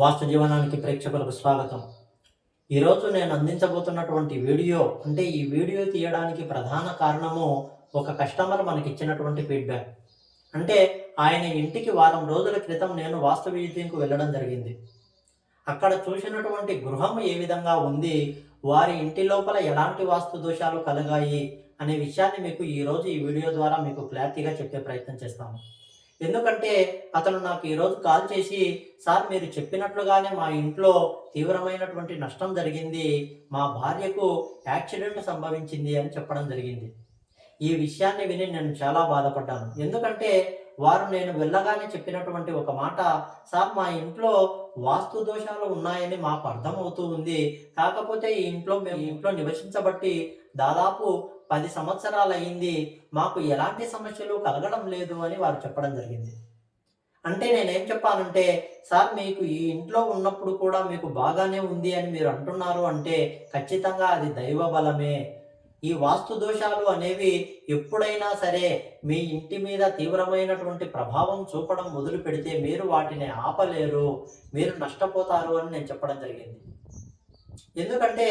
వాస్తు జీవనానికి ప్రేక్షకులకు స్వాగతం. ఈరోజు నేను అందించబోతున్నటువంటి వీడియో అంటే ఈ వీడియో తీయడానికి ప్రధాన కారణము ఒక కస్టమర్ మనకి ఇచ్చినటువంటి ఫీడ్బ్యాక్. అంటే ఆయన ఇంటికి వారం రోజుల క్రితం నేను వాస్తు విద్యకు వెళ్ళడం జరిగింది. అక్కడ చూసినటువంటి గృహం ఏ విధంగా ఉంది వారి ఇంటి లోపల ఎలాంటి వాస్తు దోషాలు కలగాయి అనే విషయాన్ని మీకు ఈరోజు ఈ వీడియో ద్వారా మీకు క్లారిటీగా చెప్పే ప్రయత్నం చేస్తాము ఎందుకంటే అతను నాకు ఈరోజు కాల్ చేసి సార్ మీరు చెప్పినట్లుగానే మా ఇంట్లో తీవ్రమైనటువంటి నష్టం జరిగింది. మా భార్యకు యాక్సిడెంట్ సంభవించింది అని చెప్పడం జరిగింది. ఈ విషయాన్ని విని నేను చాలా బాధపడ్డాను. ఎందుకంటే వారు నేను వెళ్ళగానే చెప్పినటువంటి ఒక మాట సార్ మా ఇంట్లో వాస్తు దోషాలు ఉన్నాయని మాకు అర్థమవుతూ ఉంది. కాకపోతే ఈ ఇంట్లో మేము ఇంట్లో నివసించబట్టి దాదాపు పది సంవత్సరాలు అయింది మాకు ఎలాంటి సమస్యలు కలగడం లేదు అని వారు చెప్పడం జరిగింది. అంటే నేనేం చెప్పానంటే సార్ మీకు ఈ ఇంట్లో ఉన్నప్పుడు కూడా మీకు బాగానే ఉంది అని మీరు అంటున్నారు అంటే ఖచ్చితంగా అది దైవ బలమే. ఈ వాస్తు దోషాలు అనేవి ఎప్పుడైనా సరే మీ ఇంటి మీద తీవ్రమైనటువంటి ప్రభావం చూపడం మొదలు పెడితే మీరు వాటిని ఆపలేరు మీరు నష్టపోతారు అని నేను చెప్పడం జరిగింది. ఎందుకంటే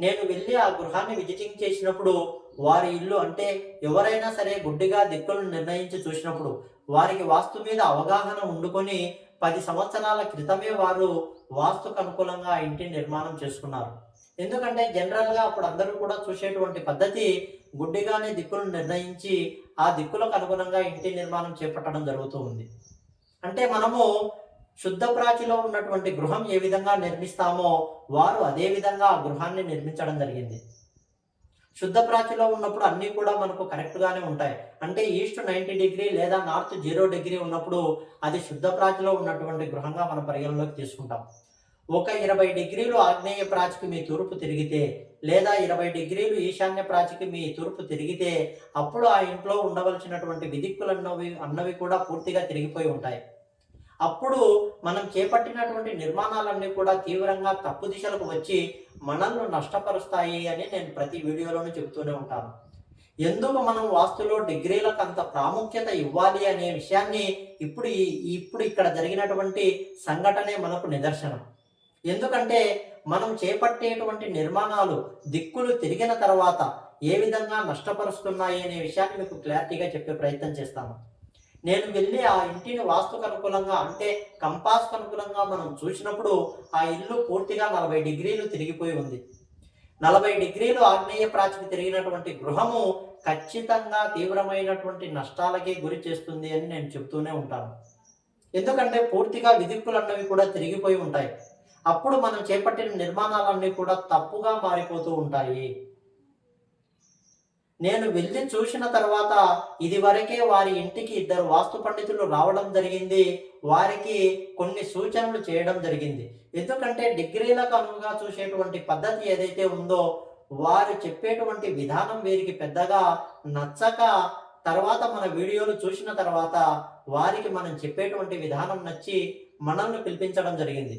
నేను వెళ్ళి ఆ గృహాన్ని విజిటింగ్ చేసినప్పుడు వారి ఇల్లు అంటే ఎవరైనా సరే గుడ్డిగా దిక్కులను నిర్ణయించి చూసినప్పుడు వారికి వాస్తు మీద అవగాహన ఉండుకొని పది సంవత్సరాల క్రితమే వారు వాస్తుకు అనుకూలంగా ఇంటిని నిర్మాణం చేసుకున్నారు. ఎందుకంటే జనరల్గా అప్పుడు అందరూ కూడా చూసేటువంటి పద్ధతి గుడ్డిగానే దిక్కులను నిర్ణయించి ఆ దిక్కులకు అనుగుణంగా ఇంటి నిర్మాణం చేపట్టడం జరుగుతూ ఉంది. అంటే మనము శుద్ధ ప్రాచిలో ఉన్నటువంటి గృహం ఏ విధంగా నిర్మిస్తామో వారు అదే విధంగా ఆ గృహాన్ని నిర్మించడం జరిగింది. శుద్ధ ప్రాచిలో ఉన్నప్పుడు అన్నీ కూడా మనకు కరెక్ట్గానే ఉంటాయి. అంటే ఈస్ట్ నైంటీ డిగ్రీ లేదా నార్త్ జీరో డిగ్రీ ఉన్నప్పుడు అది శుద్ధ ప్రాచిలో ఉన్నటువంటి గృహంగా మనం పరిగణలోకి తీసుకుంటాం. ఒక ఇరవై డిగ్రీలు ఆగ్నేయ ప్రాచికి మీ తూర్పు తిరిగితే లేదా ఇరవై డిగ్రీలు ఈశాన్య ప్రాచికి మీ తూర్పు తిరిగితే అప్పుడు ఆ ఇంట్లో ఉండవలసినటువంటి విదిక్కులు అన్నవి అన్నవి కూడా పూర్తిగా తిరిగిపోయి ఉంటాయి. అప్పుడు మనం చేపట్టినటువంటి నిర్మాణాలన్నీ కూడా తీవ్రంగా తప్పు దిశలకు వచ్చి మనల్ని నష్టపరుస్తాయి అని నేను ప్రతి వీడియోలోనూ చెబుతూనే ఉంటాను. ఎందుకు మనం వాస్తులో డిగ్రీలకు అంత ప్రాముఖ్యత ఇవ్వాలి అనే విషయాన్ని ఇప్పుడు ఇప్పుడు ఇక్కడ జరిగినటువంటి సంఘటనే మనకు నిదర్శనం. ఎందుకంటే మనం చేపట్టేటువంటి నిర్మాణాలు దిక్కులు తిరిగిన తర్వాత ఏ విధంగా నష్టపరుస్తున్నాయి అనే విషయాన్ని మీకు క్లారిటీగా చెప్పే ప్రయత్నం చేస్తాము నేను వెళ్ళి ఆ ఇంటిని వాస్తుకు అనుకూలంగా అంటే కంపాస్కు అనుకూలంగా మనం చూసినప్పుడు ఆ ఇల్లు పూర్తిగా నలభై డిగ్రీలు తిరిగిపోయి ఉంది. నలభై డిగ్రీలు ఆగ్నేయ ప్రాచికి తిరిగినటువంటి గృహము ఖచ్చితంగా తీవ్రమైనటువంటి నష్టాలకి గురి చేస్తుంది అని నేను చెప్తూనే ఉంటాను. ఎందుకంటే పూర్తిగా విధిక్కులు అన్నవి కూడా తిరిగిపోయి ఉంటాయి. అప్పుడు మనం చేపట్టిన నిర్మాణాలన్నీ కూడా తప్పుగా మారిపోతూ ఉంటాయి. నేను వెళ్ళి చూసిన తర్వాత ఇది వరకే వారి ఇంటికి ఇద్దరు వాస్తు పండితులు రావడం జరిగింది. వారికి కొన్ని సూచనలు చేయడం జరిగింది. ఎందుకంటే డిగ్రీలకు అనువుగా చూసేటువంటి పద్ధతి ఏదైతే ఉందో వారు చెప్పేటువంటి విధానం వీరికి పెద్దగా నచ్చక తర్వాత మన వీడియోలు చూసిన తర్వాత వారికి మనం చెప్పేటువంటి విధానం నచ్చి మనల్ని పిలిపించడం జరిగింది.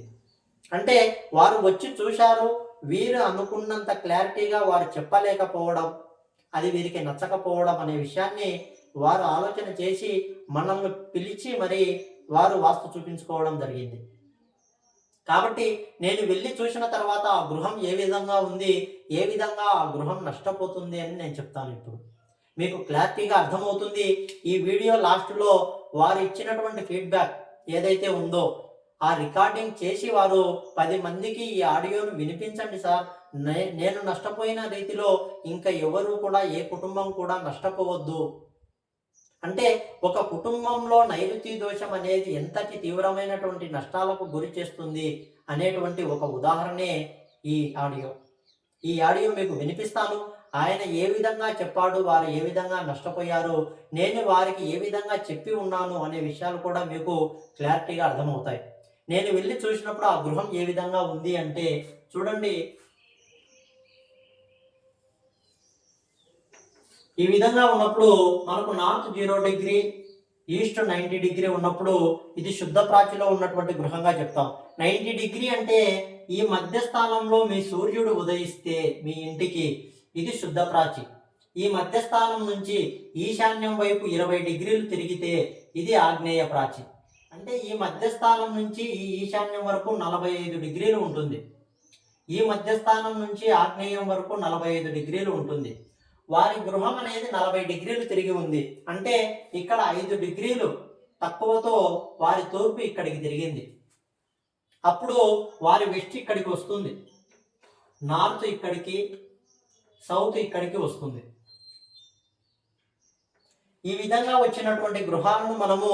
అంటే వారు వచ్చి చూశారు వీరు అనుకున్నంత క్లారిటీగా వారు చెప్పలేకపోవడం అది వీరికి నచ్చకపోవడం అనే విషయాన్ని వారు ఆలోచన చేసి మనల్ని పిలిచి మరి వారు వాస్తు చూపించుకోవడం జరిగింది. కాబట్టి నేను వెళ్ళి చూసిన తర్వాత ఆ గృహం ఏ విధంగా ఉంది ఏ విధంగా ఆ గృహం నష్టపోతుంది అని నేను చెప్తాను ఇప్పుడు. మీకు క్లారిటీగా అర్థమవుతుంది ఈ వీడియో లాస్ట్లో వారు ఇచ్చినటువంటి ఫీడ్బ్యాక్ ఏదైతే ఉందో ఆ రికార్డింగ్ చేసి వారు పది మందికి ఈ ఆడియోను వినిపించండి సార్ నేను నష్టపోయిన రీతిలో ఇంకా ఎవరు కూడా ఏ కుటుంబం కూడా నష్టపోవద్దు. అంటే ఒక కుటుంబంలో నైరుతి దోషం అనేది ఎంతటి తీవ్రమైనటువంటి నష్టాలకు గురి చేస్తుంది అనేటువంటి ఒక ఉదాహరణే ఈ ఆడియో. ఈ ఆడియో మీకు వినిపిస్తాను. ఆయన ఏ విధంగా చెప్పాడు వారు ఏ విధంగా నష్టపోయారు నేను వారికి ఏ విధంగా చెప్పి ఉన్నాను అనే విషయాలు కూడా మీకు క్లారిటీగా అర్థమవుతాయి. నేను వెళ్ళి చూసినప్పుడు ఆ గృహం ఏ విధంగా ఉంది అంటే చూడండి ఈ విధంగా ఉన్నప్పుడు మనకు north zero degree east ninety degree ఉన్నప్పుడు ఇది శుద్ధ ప్రాచిలో ఉన్నటువంటి గృహంగా చెప్తాం. నైంటీ డిగ్రీ అంటే ఈ మధ్య స్థానంలో మీ సూర్యుడు ఉదయిస్తే మీ ఇంటికి ఇది శుద్ధ ప్రాచి ఈ మధ్య స్థానం నుంచి ఈశాన్యం వైపు ఇరవై డిగ్రీలు తిరిగితే ఇది ఆగ్నేయ ప్రాచి అంటే ఈ మధ్యస్థానం నుంచి ఈ ఈశాన్యం వరకు నలభై ఐదు డిగ్రీలు ఉంటుంది. ఈ మధ్యస్థానం నుంచి ఆగ్నేయం వరకు నలభై ఐదు డిగ్రీలు ఉంటుంది. వారి గృహం అనేది నలభై డిగ్రీలు తిరిగి ఉంది. అంటే ఇక్కడ ఐదు డిగ్రీలు తక్కువతో వారి తూర్పు ఇక్కడికి తిరిగింది. అప్పుడు వారి వెస్ట్ ఇక్కడికి వస్తుంది. నార్త్ ఇక్కడికి సౌత్ ఇక్కడికి వస్తుంది. ఈ విధంగా వచ్చినటువంటి గృహాలను మనము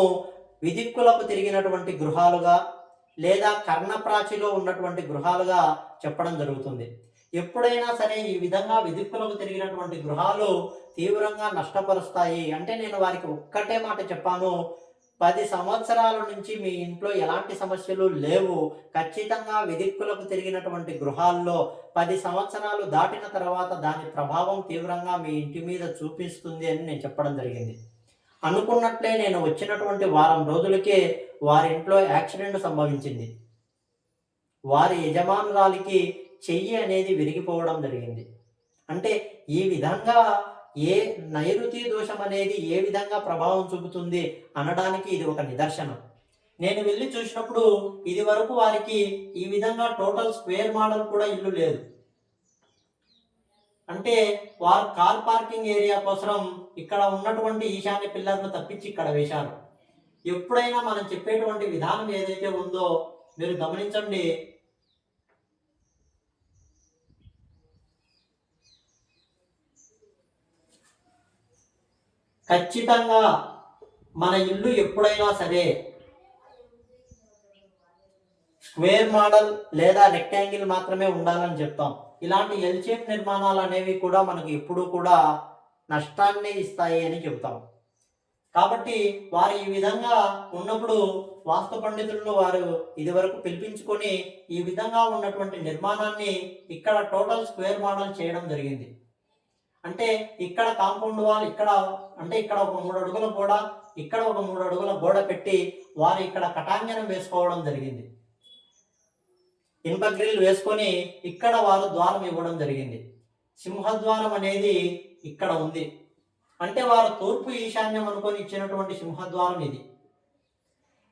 విదిక్కులకు తిరిగినటువంటి గృహాలుగా లేదా కర్ణప్రాచిలో ఉన్నటువంటి గృహాలుగా చెప్పడం జరుగుతుంది. ఎప్పుడైనా సరే ఈ విధంగా విదిక్కులకు తిరిగినటువంటి గృహాలు తీవ్రంగా నష్టపరుస్తాయి. అంటే నేను వారికి ఒక్కటే మాట చెప్పాను. పది సంవత్సరాల నుంచి మీ ఇంట్లో ఎలాంటి సమస్యలు లేవు. ఖచ్చితంగా విదిక్కులకు తిరిగినటువంటి గృహాల్లో పది సంవత్సరాలు దాటిన తర్వాత దాని ప్రభావం తీవ్రంగా మీ ఇంటి మీద చూపిస్తుంది అని నేను చెప్పడం జరిగింది. అనుకున్నట్లే నేను వచ్చినటువంటి వారం రోజులకే వారి ఇంట్లో యాక్సిడెంట్ సంభవించింది. వారి యజమానురాలికి చెయ్యి అనేది విరిగిపోవడం జరిగింది. అంటే ఈ విధంగా ఏ నైరుతి దోషం అనేది ఏ విధంగా ప్రభావం చూపుతుంది అనడానికి ఇది ఒక నిదర్శనం. నేను వెళ్ళి చూసినప్పుడు ఇది వరకు వారికి ఈ విధంగా టోటల్ స్క్వేర్ మోడల్ కూడా ఇల్లు లేదు. అంటే వారు కార్ పార్కింగ్ ఏరియా కోసం ఇక్కడ ఉన్నటువంటి ఈశాన్య పిల్లర్ను తప్పించి ఇక్కడ వేశారు. ఎప్పుడైనా మనం చెప్పేటువంటి విధానం ఏదైతే ఉందో మీరు గమనించండి. ఖచ్చితంగా మన ఇల్లు ఎప్పుడైనా సరే స్క్వేర్ మోడల్ లేదా రెక్టాంగిల్ మాత్రమే ఉండాలని చెప్తాం. ఇలాంటి ఎల్ షేప్ నిర్మాణాలు అనేవి కూడా మనకు ఎప్పుడూ కూడా నష్టాన్ని ఇస్తాయి అని చెప్తాం. కాబట్టి వారు ఈ విధంగా ఉన్నప్పుడు వాస్తు పండితులను వారు ఇదివరకు పిలిపించుకొని ఈ విధంగా ఉన్నటువంటి నిర్మాణాన్ని ఇక్కడ టోటల్ స్క్వేర్ మోడల్ చేయడం జరిగింది. అంటే ఇక్కడ కాంపౌండ్ వాల్ ఇక్కడ అంటే ఇక్కడ ఒక మూడు అడుగుల గోడ ఇక్కడ ఒక మూడు అడుగుల గోడ పెట్టి వారు ఇక్కడ కటాంజనం వేసుకోవడం జరిగింది. ఇనుప గ్రిల్ వేసుకొని ఇక్కడ వారు ద్వారం ఇవ్వడం జరిగింది. సింహద్వారం అనేది ఇక్కడ ఉంది. అంటే వారు తూర్పు ఈశాన్యం అనుకొని ఇచ్చినటువంటి సింహద్వారం ఇది.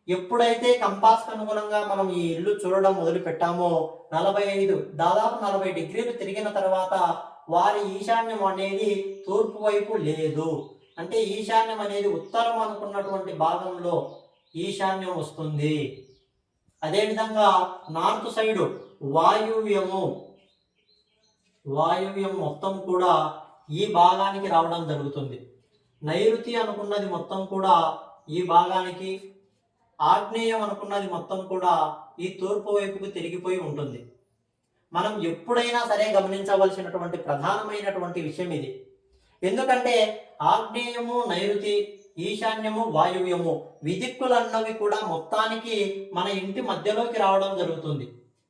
ఎప్పుడైతే కంపాస్కు అనుగుణంగా మనం ఈ ఇల్లు చూడడం మొదలు పెట్టామో నలభై ఐదు దాదాపు నలభై డిగ్రీలు తిరిగిన తర్వాత వారి ఈశాన్యం అనేది తూర్పు వైపు లేదు. అంటే ఈశాన్యం అనేది ఉత్తరం అనుకున్నటువంటి భాగంలో ఈశాన్యం వస్తుంది. అదేవిధంగా నార్త్ సైడు వాయువ్యము వాయువ్యం మొత్తం కూడా ఈ భాగానికి రావడం జరుగుతుంది. నైరుతి అనుకున్నది మొత్తం కూడా ఈ భాగానికి ఆగ్నేయం అనుకున్నది మొత్తం కూడా ఈ తూర్పు వైపుకు తిరిగిపోయి ఉంటుంది. మనం ఎప్పుడైనా సరే గమనించవలసినటువంటి ప్రధానమైనటువంటి విషయం ఇది. ఎందుకంటే ఆగ్నేయము నైరుతి ఈశాన్యము వాయువ్యము విదిక్కులన్నవి కూడా మొత్తానికి మన ఇంటి మధ్యలోకి రావడం జరుగుతుంది.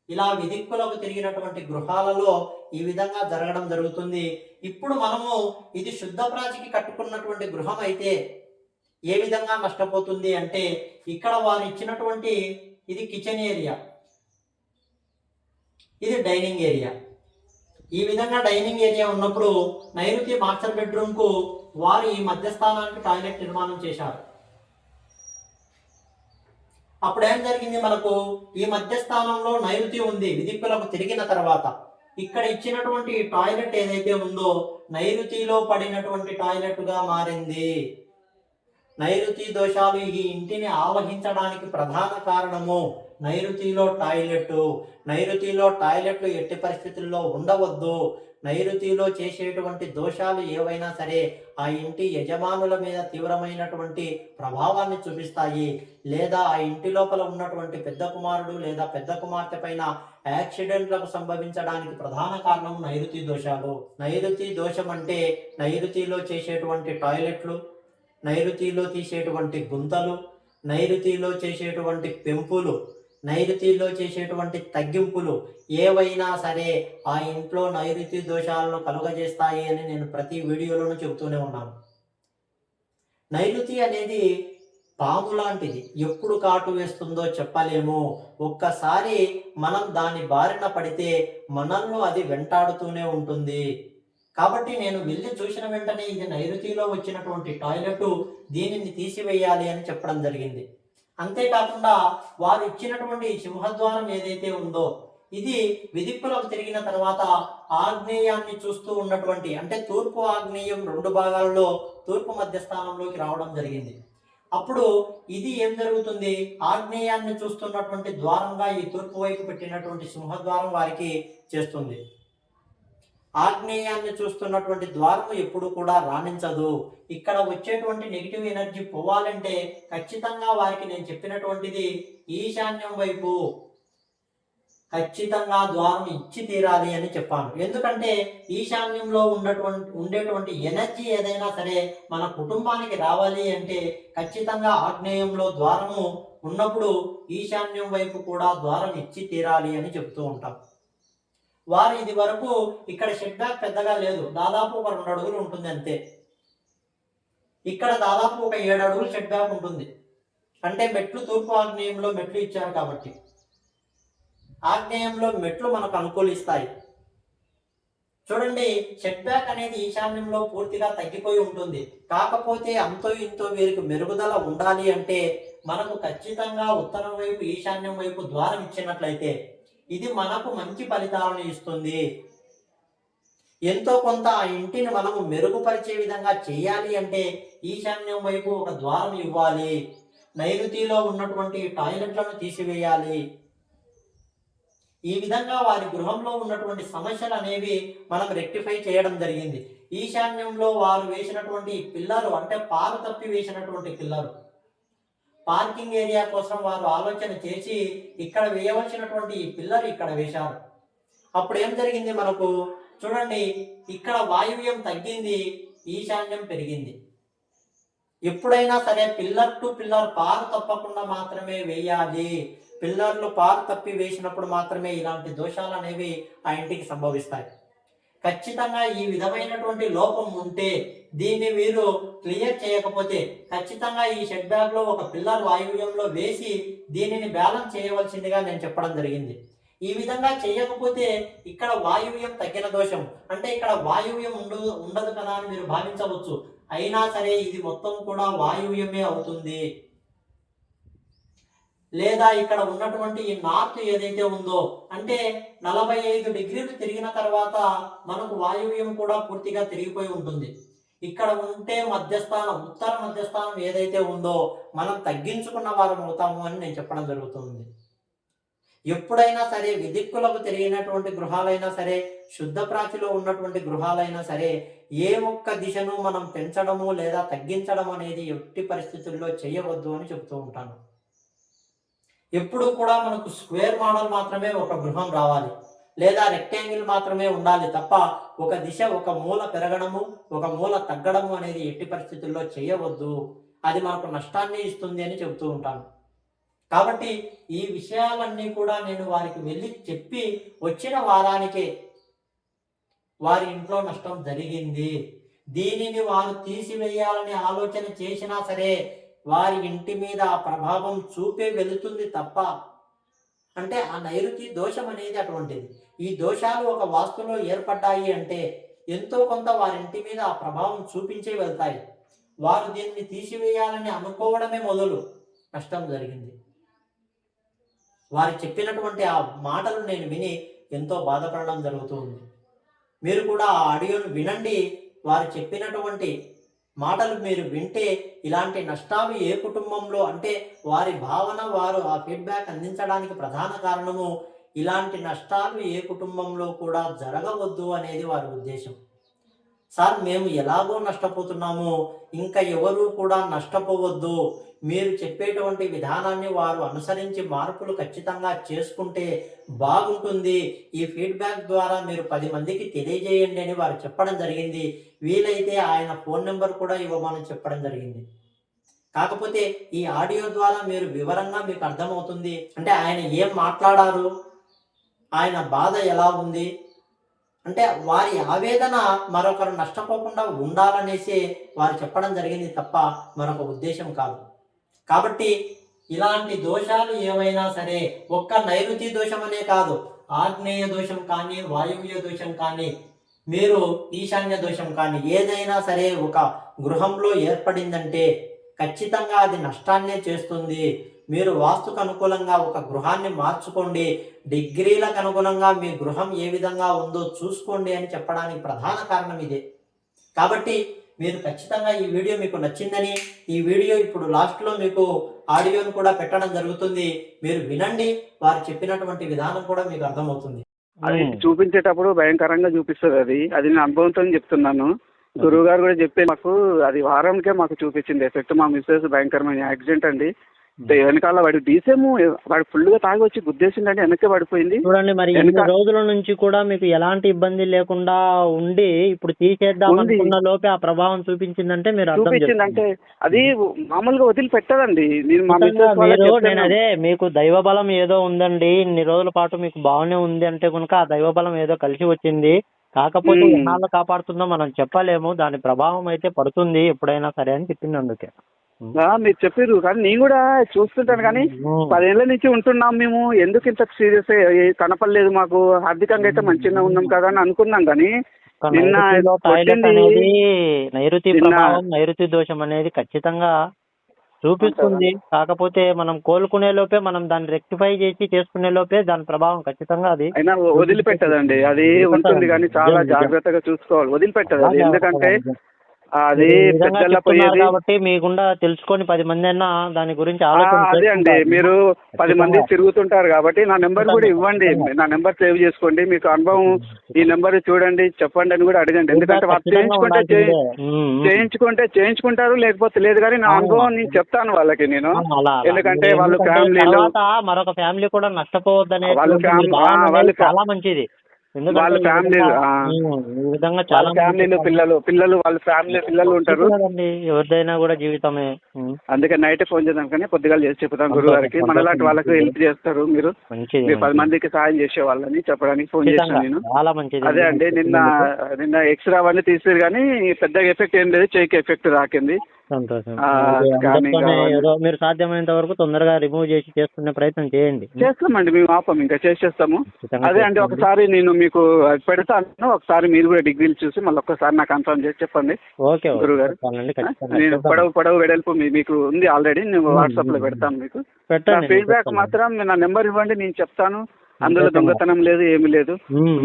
ఇలా విదిక్కులకు తిరిగినటువంటి గృహాలలో ఈ విధంగా జరగడం జరుగుతుంది. ఇప్పుడు మనము ఇది శుద్ధ ప్రాచికి కట్టుకున్నటువంటి గృహం అయితే ఏ విధంగా నష్టపోతుంది అంటే ఇక్కడ వారు ఇచ్చినటువంటి ఇది కిచెన్ ఏరియా. ఇది డైనింగ్ ఏరియా. ఈ విధంగా డైనింగ్ ఏరియా ఉన్నప్పుడు నైరుతి మాస్టర్ బెడ్రూమ్కు వారు ఈ మధ్యస్థానానికి టాయిలెట్ నిర్మాణం చేశారు. అప్పుడు ఏం జరిగింది మనకు? ఈ మధ్యస్థానంలో నైరుతి ఉంది విదిక్కులకు తిరిగిన తర్వాత. ఇక్కడ ఇచ్చినటువంటి టాయిలెట్ ఏదైతే ఉందో నైరుతిలో పడినటువంటి టాయిలెట్గా మారింది. నైరుతి దోషాలు ఈ ఇంటిని ఆవహించడానికి ప్రధాన కారణము. నైరుతిలో టాయిలెట్ నైరుతిలో టాయిలెట్లు ఎట్టి పరిస్థితుల్లో ఉండవద్దు. నైరుతిలో చేసేటువంటి దోషాలు ఏవైనా సరే ఆ ఇంటి యజమానుల మీద తీవ్రమైనటువంటి ప్రభావాన్ని చూపిస్తాయి. లేదా ఆ ఇంటి లోపల ఉన్నటువంటి పెద్ద కుమారుడు లేదా పెద్ద కుమార్తె పైన యాక్సిడెంట్లకు సంభవించడానికి ప్రధాన కారణం నైరుతి దోషాలు. నైరుతి దోషం అంటే నైరుతిలో చేసేటువంటి టాయిలెట్లు నైరుతిలో తీసేటువంటి గుంతలు నైరుతిలో చేసేటువంటి పెంపులు. నైరుతిలో చేసేటువంటి తగ్గింపులు ఏవైనా సరే ఆ ఇంట్లో నైరుతి దోషాలను కలుగజేస్తాయి అని నేను ప్రతి వీడియోలోనూ చెబుతూనే ఉన్నాను. నైరుతి అనేది పాము లాంటిది. ఎప్పుడు కాటు వేస్తుందో చెప్పలేము. ఒక్కసారి మనం దాని బారిన పడితే మనల్ని అది వెంటాడుతూనే ఉంటుంది. కాబట్టి నేను వెళ్ళి చూసిన వెంటనే ఇది నైరుతిలో వచ్చినటువంటి టాయిలెట్ దీనిని తీసివేయాలి అని చెప్పడం జరిగింది. అంతేకాకుండా వారు ఇచ్చినటువంటి సింహద్వారం ఏదైతే ఉందో ఇది విదిక్కులకు తిరిగిన తర్వాత ఆగ్నేయాన్ని చూస్తూ ఉన్నటువంటి అంటే తూర్పు ఆగ్నేయం రెండు భాగాలలో తూర్పు మధ్య స్థానంలోకి రావడం జరిగింది. అప్పుడు ఇది ఏం జరుగుతుంది? ఆగ్నేయాన్ని చూస్తున్నటువంటి ద్వారంగా ఈ తూర్పు వైపు పెట్టినటువంటి సింహద్వారం వారికి చేస్తుంది. ఆగ్నేయాన్ని చూస్తున్నటువంటి ద్వారము ఎప్పుడు కూడా రాణించదు. ఇక్కడ వచ్చేటువంటి నెగిటివ్ ఎనర్జీ పోవాలంటే ఖచ్చితంగా వారికి నేను చెప్పినటువంటిది ఈశాన్యం వైపు ఖచ్చితంగా ద్వారం ఇచ్చి తీరాలి అని చెప్పాను. ఎందుకంటే ఈశాన్యంలో ఉన్నటువంటి ఉండేటువంటి ఎనర్జీ ఏదైనా సరే మన కుటుంబానికి రావాలి అంటే ఖచ్చితంగా ఆగ్నేయంలో ద్వారము ఉన్నప్పుడు ఈశాన్యం వైపు కూడా ద్వారం ఇచ్చి తీరాలి అని చెప్తూ ఉంటాం. వారు ఇది వరకు ఇక్కడ షెడ్ బ్యాక్ పెద్దగా లేదు. దాదాపు ఒక రెండు అడుగులు ఉంటుంది అంతే. ఇక్కడ దాదాపు ఒక ఏడు అడుగులు షెడ్ బ్యాక్ ఉంటుంది. అంటే మెట్లు తూర్పు ఆగ్నేయంలో మెట్లు ఇచ్చారు కాబట్టి. ఆగ్నేయంలో మెట్లు మనకు అనుకూలిస్తాయి. చూడండి షెడ్ బ్యాక్ అనేది ఈశాన్యంలో పూర్తిగా తగ్గిపోయి ఉంటుంది. కాకపోతే అంతో ఇంతో వీరికి మెరుగుదల ఉండాలి అంటే మనకు ఖచ్చితంగా ఉత్తరం వైపు ఈశాన్యం వైపు ద్వారం ఇచ్చినట్లయితే ఇది మనకు మంచి ఫలితాలను ఇస్తుంది. ఎంతో కొంత ఆ ఇంటిని మనము మెరుగుపరిచే విధంగా చేయాలి అంటే ఈశాన్యం వైపు ఒక ద్వారం ఇవ్వాలి. నైరుతిలో ఉన్నటువంటి టాయిలెట్లను తీసివేయాలి. ఈ విధంగా వారి గృహంలో ఉన్నటువంటి సమస్యలు అనేవి మనం రెక్టిఫై చేయడం జరిగింది. ఈశాన్యంలో వారు వేసినటువంటి పిల్లలు అంటే పాలు తప్పి వేసినటువంటి పిల్లలు. పార్కింగ్ ఏరియా కోసం వారు ఆలోచన చేసి ఇక్కడ వేయవలసినటువంటి ఈ పిల్లర్ ఇక్కడ వేశారు. అప్పుడు ఏం జరిగింది మనకు? చూడండి ఇక్కడ వాయువ్యం తగ్గింది ఈశాన్యం పెరిగింది. ఎప్పుడైనా సరే పిల్లర్ టు పిల్లర్ పారు తప్పకుండా మాత్రమే వేయాలి. పిల్లర్లు పారు తప్పి వేసినప్పుడు మాత్రమే ఇలాంటి దోషాలు అనేవి ఆ ఇంటికి సంభవిస్తాయి. ఖచ్చితంగా ఈ విధమైనటువంటి లోపం ఉంటే దీన్ని మీరు క్లియర్ చేయకపోతే ఖచ్చితంగా ఈ షెడ్ బ్యాగ్లో ఒక పిల్లర్ వాయువ్యంలో వేసి దీనిని బ్యాలెన్స్ చేయవలసిందిగా నేను చెప్పడం జరిగింది. ఈ విధంగా చేయకపోతే ఇక్కడ వాయువ్యం తగ్గిన దోషం. అంటే ఇక్కడ వాయువ్యం ఉండదు ఉండదు కదా అని మీరు భావించవచ్చు. అయినా సరే ఇది మొత్తం కూడా వాయువ్యమే అవుతుంది. లేదా ఇక్కడ ఉన్నటువంటి ఈ నార్త్ ఏదైతే ఉందో అంటే నలభై ఐదు డిగ్రీలు తిరిగిన తర్వాత మనకు వాయువ్యం కూడా పూర్తిగా తిరిగిపోయి ఉంటుంది. ఇక్కడ ఉంటే మధ్యస్థానం ఉత్తర మధ్యస్థానం ఏదైతే ఉందో మనం తగ్గించుకున్న వారం అవుతాము అని నేను చెప్పడం జరుగుతుంది. ఎప్పుడైనా సరే విదిక్కులకు తిరిగినటువంటి గృహాలైనా సరే శుద్ధ ప్రాచిలో ఉన్నటువంటి గృహాలైనా సరే ఏ ఒక్క దిశను మనం పెంచడము లేదా తగ్గించడం అనేది ఎట్టి పరిస్థితుల్లో చేయవద్దు అని చెప్తూ ఉంటాను. ఎప్పుడు కూడా మనకు స్క్వేర్ మోడల్ మాత్రమే ఒక గృహం రావాలి. లేదా రెక్టాంగిల్ మాత్రమే ఉండాలి తప్ప ఒక దిశ ఒక మూల పెరగడము ఒక మూల తగ్గడము అనేది ఎట్టి పరిస్థితుల్లో చేయవద్దు. అది మనకు నష్టాన్ని ఇస్తుంది అని చెబుతూ ఉంటాను. కాబట్టి ఈ విషయాలన్నీ కూడా నేను వారికి వెళ్ళి చెప్పి వచ్చిన వారానికే వారి ఇంట్లో నష్టం జరిగింది. దీనిని వారు తీసివేయాలని ఆలోచన చేసినా సరే వారి ఇంటి మీద ఆ ప్రభావం చూపే వెళుతుంది తప్ప అంటే ఆ నైరుతి దోషం అనేది అటువంటిది. ఈ దోషాలు ఒక వాస్తులో ఏర్పడ్డాయి అంటే ఎంతో కొంత వారి ఇంటి మీద ఆ ప్రభావం చూపించే వెళ్తాయి. వారు దీన్ని తీసివేయాలని అనుకోవడమే మొదలు. కష్టం జరిగింది. వారు చెప్పినటువంటి ఆ మాటలు నేను విని ఎంతో బాధపడడం జరుగుతుంది మీరు కూడా ఆ ఆడియోను వినండి. వారు చెప్పినటువంటి మాటలు మీరు వింటే ఇలాంటి నష్టాలు ఏ కుటుంబంలో అంటే వారి భావన వారు ఆ ఫీడ్బ్యాక్ అందించడానికి ప్రధాన కారణము ఇలాంటి నష్టాలు ఏ కుటుంబంలో కూడా జరగవద్దు అనేది వారి ఉద్దేశం. సార్ మేము ఎలాగో నష్టపోతున్నాము ఇంకా ఎవరు కూడా నష్టపోవద్దు మీరు చెప్పేటువంటి విధానాన్ని వారు అనుసరించి మార్పులు ఖచ్చితంగా చేసుకుంటే బాగుంటుంది. ఈ ఫీడ్బ్యాక్ ద్వారా మీరు పది మందికి తెలియజేయండి అని వారు చెప్పడం జరిగింది. వీలైతే ఆయన ఫోన్ నెంబర్ కూడా ఇవ్వమని చెప్పడం జరిగింది. కాకపోతే ఈ ఆడియో ద్వారా మీరు వివరంగా మీకు అర్థమవుతుంది. అంటే ఆయన ఏం మాట్లాడారు? ఆయన బాధ ఎలా ఉంది? అంటే వారి ఆవేదన మరొకరు నష్టపోకుండా ఉండాలనేసి వారు చెప్పడం జరిగింది తప్ప మరొక ఉద్దేశం కాదు. కాబట్టి ఇలాంటి దోషాలు ఏవైనా సరే ఒక్క నైరుతి దోషం అనే కాదు ఆగ్నేయ దోషం కానీ వాయువ్య దోషం కానీ మీరు ఈశాన్య దోషం కానీ ఏదైనా సరే ఒక గృహంలో ఏర్పడిందంటే ఖచ్చితంగా అది నష్టాన్నే చేస్తుంది. మీరు వాస్తుకు అనుకూలంగా ఒక గృహాన్ని మార్చుకోండి. డిగ్రీలకు అనుగుణంగా మీ గృహం ఏ విధంగా ఉందో చూసుకోండి అని చెప్పడానికి ప్రధాన కారణం ఇదే. కాబట్టి మీరు ఖచ్చితంగా ఈ వీడియో మీకు నచ్చిందని ఈ వీడియో ఇప్పుడు లాస్ట్లో మీకు ఆడియోను కూడా పెట్టడం జరుగుతుంది. మీరు వినండి వారు చెప్పినటువంటి విధానం కూడా మీకు అర్థమవుతుంది. అది చూపించేటప్పుడు భయంకరంగా చూపిస్తుంది అది. అది నేను అనుభవంతో చెప్తున్నాను. గురువు గారు కూడా చెప్పే మాకు అది వారానికే మాకు చూపించింది. ఎఫెక్ట్ మా మిస్సెస్ భయంకరమైన యాక్సిడెంట్ అండి. వెనకాల వాడు డీసేము వాడు ఫుల్గా తాగి వచ్చి గుద్దేసిందండి వెనక్కి పడిపోయింది. చూడండి మరి ఎన్ని రోజుల నుంచి కూడా మీకు ఎలాంటి ఇబ్బంది లేకుండా ఉండి ఇప్పుడు తీసేద్దాం. అనుకున్న లోపే ఆ ప్రభావం చూపించిందంటే మీరు అర్థం చూపించింది అంటే అది మామూలుగా వదిలిపెట్టదండి. మీరు నేను. అదే మీకు దైవ బలం ఏదో ఉందండి ఇన్ని రోజుల పాటు మీకు బాగానే ఉంది అంటే కనుక ఆ దైవ బలం ఏదో కలిసి వచ్చింది. కాకపోతే. ఎన్నాళ్ళు కాపాడుతుందో మనం చెప్పలేము దాని ప్రభావం అయితే పడుతుంది ఎప్పుడైనా సరే అని చెప్పింది అందుకే. మీరు చెప్పారు కానీ నేను కూడా చూస్తుంటాను కానీ. పదేళ్ళ నుంచి ఉంటున్నాం మేము. ఎందుకు ఇంత సీరియస్ కనపడలేదు మాకు. ఆర్థికంగా అయితే మంచిగా ఉన్నాం కదా అని అనుకున్నాం కానీ నిన్న అనేది నైరుతి ప్రభావం నైరుతి దోషం అనేది ఖచ్చితంగా చూపిస్తుంది. కాకపోతే మనం కోలుకునే లోపే మనం దాన్ని రెక్టిఫై చేసి చేసుకునే లోపే దాని ప్రభావం ఖచ్చితంగా అది అయినా వదిలిపెట్టదండి. అది ఉంటుంది కానీ చాలా జాగ్రత్తగా చూసుకోవాలి. వదిలిపెట్టదు ఎందుకంటే అది పెద్దల పోయేది కాబట్టి మీకుండా తెలుసుకొని పది మంది అయినా దాని గురించి అదే అండి. మీరు పది మంది. తిరుగుతుంటారు కాబట్టి నా నెంబర్ కూడా. ఇవ్వండి. నా నెంబర్ సేవ్ చేసుకోండి మీకు అనుభవం ఈ నెంబర్ చూడండి చెప్పండి అని కూడా అడగండి ఎందుకంటే వాళ్ళు చేయించుకుంటే. చేయించుకుంటే చేయించుకుంటారు లేకపోతే లేదు కానీ నా. అనుభవం నేను చెప్తాను వాళ్ళకి నేను. ఎందుకంటే వాళ్ళు ఫ్యామిలీలో తర్వాత మరొక ఫ్యామిలీ కూడా నష్టపోవద్దనే వాళ్ళ ఫ్యామిలీ- ఆ, వాళ్ళ ఫ్యా- చాలా మంచిది వాళ్ళ ఫ్యామిలీ విధంగా- ఈ చాలా ఫ్యామిలీలో పిల్లలు పిల్లలు వాళ్ళ ఫ్యామిలీ పిల్లలు ఉంటారు. ఎవరిదైనా కూడా జీవితమే. అందుకే నైట్ ఫోన్ చేద్దాం కానీ పొద్దుగాల చేసి చెప్తాం గురువు గారికి మనలాంటి వాళ్ళకి. హెల్ప్ చేస్తారు మీరు. మీరు పది. మందికి సాయం చేసే వాళ్ళని చెప్పడానికి ఫోన్. చేశాను నేను. చాలా మంచిది అదే అండి నిన్న నిన్న ఎక్స్రే అవన్నీ తీసారు కానీ పెద్దగా ఎఫెక్ట్ ఏం లేదు చేయికి ఎఫెక్ట్ రాకింది. సంతోషం అది అందరితోనే. ఏదో మీరు సాధ్యమైనంత వరకు తొందరగా రిమూవ్ చేసి చేసుకునే ప్రయత్నం చేయండి చేస్తామండి మేము ఆపం ఇంకా చేసేస్తాము ఖచ్చితంగా అదే అండి చేసుకోండి. ఒకసారి నేను మీకు పెడతాను ఒకసారి మీరు కూడా డిగ్రీలు చూసి మళ్ళీ ఒక్కసారి నాకు కన్ఫర్మ్ చేసి చెప్పండి ఓకే. చెప్పాలండి ఖచ్చితంగా నేను చేద్దాం. పొడవు పొడవు వెడల్పు మీ- మీకు ఉంది ఆల్రెడీ నేను వాట్సాప్లో పెడతాను మీకు నా పెట్టండి ఫీడ్బ్యాక్ మాత్రం నా నెంబర్ ఇవ్వండి నేను చెప్తాను అందులో. దొంగతనం లేదు ఏమీ లేదు.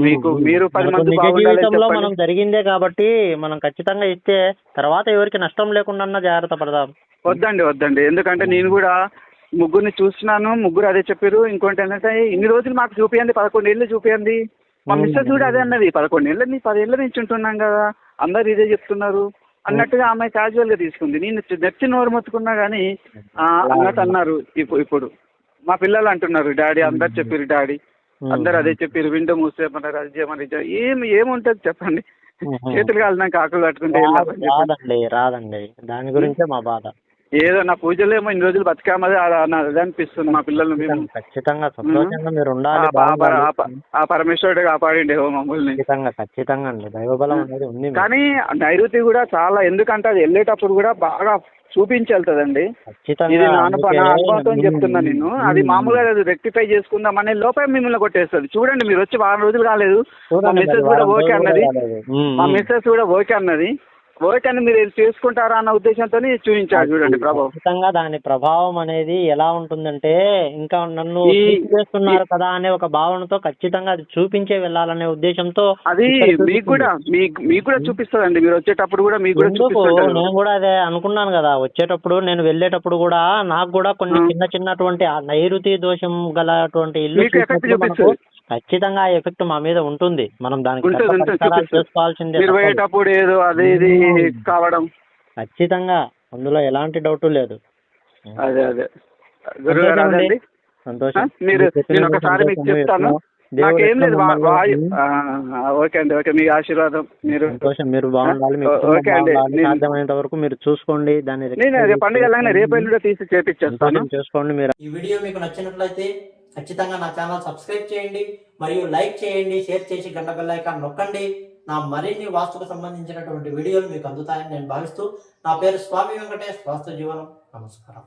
మీకు. మీరు పది మంది నిజ జీవితంలో. మనం జరిగిందే కాబట్టి మనం ఖచ్చితంగా ఇస్తే తర్వాత ఎవరికి నష్టం లేకుండా జాగ్రత్త పడదాం. వద్దండి వద్దండి. ఎందుకంటే నేను కూడా ముగ్గురిని చూస్తున్నాను ముగ్గురు అదే చెప్పారు. ఇంకోటి ఏంటంటే ఇన్ని రోజులు మాకు చూపియండి పదకొండు ఏళ్ళు చూపియండి. మా. మిస్సెస్ కూడా అదే అన్నది. పదకొండు ఏళ్ళ నీ పదేళ్ళ నుంచి ఉంటున్నాం కదా. అందరు ఇదే చెప్తున్నారు. అన్నట్టుగా ఆమె క్యాజువల్గా తీసుకుంది. నేను నెచ్చి నోరు మొత్తుకున్నా కానీ ఆ, అన్నట్టు అన్నారు. ఇప్పుడు ఇప్పుడు మా పిల్లలు అంటున్నారు డాడీ అందరు చెప్పారు డాడీ. అందరు అదే చెప్పారు విండో మూసేయమన్నారు అది చేయమని. ఏమి ఏముంటుంది చెప్పండి. చేతులు కాలినాక ఆకులు కట్టుకుంటే ఏం చెప్పండి. రాదండి రాదండి. దాని గురించే మా బాధ. ఏదో నా పూజలో ఏమో ఇన్ని రోజులు బతికామది అదే అనిపిస్తుంది మా పిల్లలు ఖచ్చితంగా సంతోషంగా మీరు ఆ ఉండాలి ఆ పరమేశ్వరుడు కాపాడిండే ఓ మమ్మల్ని. ఖచ్చితంగా ఖచ్చితంగా అండి. దైవబలం అనేది ఉంది. కానీ నైరుతి కూడా చాలా ఎందుకంటే అది వెళ్ళేటప్పుడు కూడా బాగా చూపించి వెళ్తుందండి ఇది నా అనుభవంతో చెప్తున్నా నేను అది మ్మ్. మామూలుగా అది రెక్టిఫై చేసుకుందాం అనే లోపే మిమ్మల్ని కొట్టేస్తుంది చూడండి మీరు వచ్చి వారం రోజులు కాలేదు మా చూడండి మిస్సెస్ మరి కూడా వారం ఓకే రోజులు అన్నది కూడా కాలేదు. మా. మిస్సెస్ కూడా ఓకే అన్నది ఓకే అని మీరు చేసుకుంటారా అన్న ఉద్దేశంతో చూపించారు చూడండి ప్రభావం ఖచ్చితంగా దాని ప్రభావం అనేది ఎలా ఉంటుందంటే ఇంకా నన్ను చేస్తున్నారు కదా అనే ఒక భావనతో ఖచ్చితంగా అది చూపించే వెళ్ళాలనే ఉద్దేశంతో అది మీకు. కూడా మీకు కూడా చూపిస్తుందండి. మీరు వచ్చేటప్పుడు కూడా మీకు కూడా నేను కూడా అదే అనుకున్నాను కదా. వచ్చేటప్పుడు నేను వెళ్ళేటప్పుడు కూడా నాకు కూడా కొన్ని. చిన్న చిన్నటువంటి ఆ నైరుతి దోషం గలటువంటి ఇల్లు ఖచ్చితంగా ఆ ఎఫెక్ట్ మా మీద ఉంటుంది మనం దానికి ఉంటుంది, తగ్గ ఉంటుంది, పరిష్కారాలు చూపిస్తుంది. చేసుకోవాల్సిందే మీరు తప్పదు. పోయేటప్పుడు ఏదో అది ఇది మ్మ్. కావడం ఖచ్చితంగా అందులో ఎలాంటి డౌట్ లేదు అదే అదే గురుగారు సంతోషం అదండి అండి. సంతోషం ఆ, మీరు మీరు చెప్పినందుకు నేను ఒకసారి మీకు సంతోషం. చెప్తాను దేవుడు నాకేం లేదు వా- ఎట్లా వాయు మమ్మల్ని- ఆ, ఆ, ఓకే అండి ఓకే మీ ఆశీర్వాదం మీరు సంతోషం మీరు బాగుండాలి మీ ఓ- కుటుంబం ఓకే అండి. బాగుండాలి నేను- సాధ్యమైనంత వరకు మీరు చూసుకోండి దాన్ని నేను రేపు పండుగ రేపు చేసుకోండి. ఎల్లుండి తీసి చేపించేస్తాను సంతోషం చేసుకోండి మీరు ఈ వీడియో మీకు నచ్చినట్లయితే ఖచ్చితంగా నా ఛానల్ సబ్స్క్రైబ్ చేయండి మరియు లైక్ చేయండి షేర్ చేసి గంట బెల్లైకాన్ నొక్కండి. నా మరిన్ని వాస్తుకు సంబంధించినటువంటి వీడియోలు మీకు అందుతాయని నేను భావిస్తూ నా పేరు స్వామి వెంకటేష్ వాస్తు జీవనం. నమస్కారం.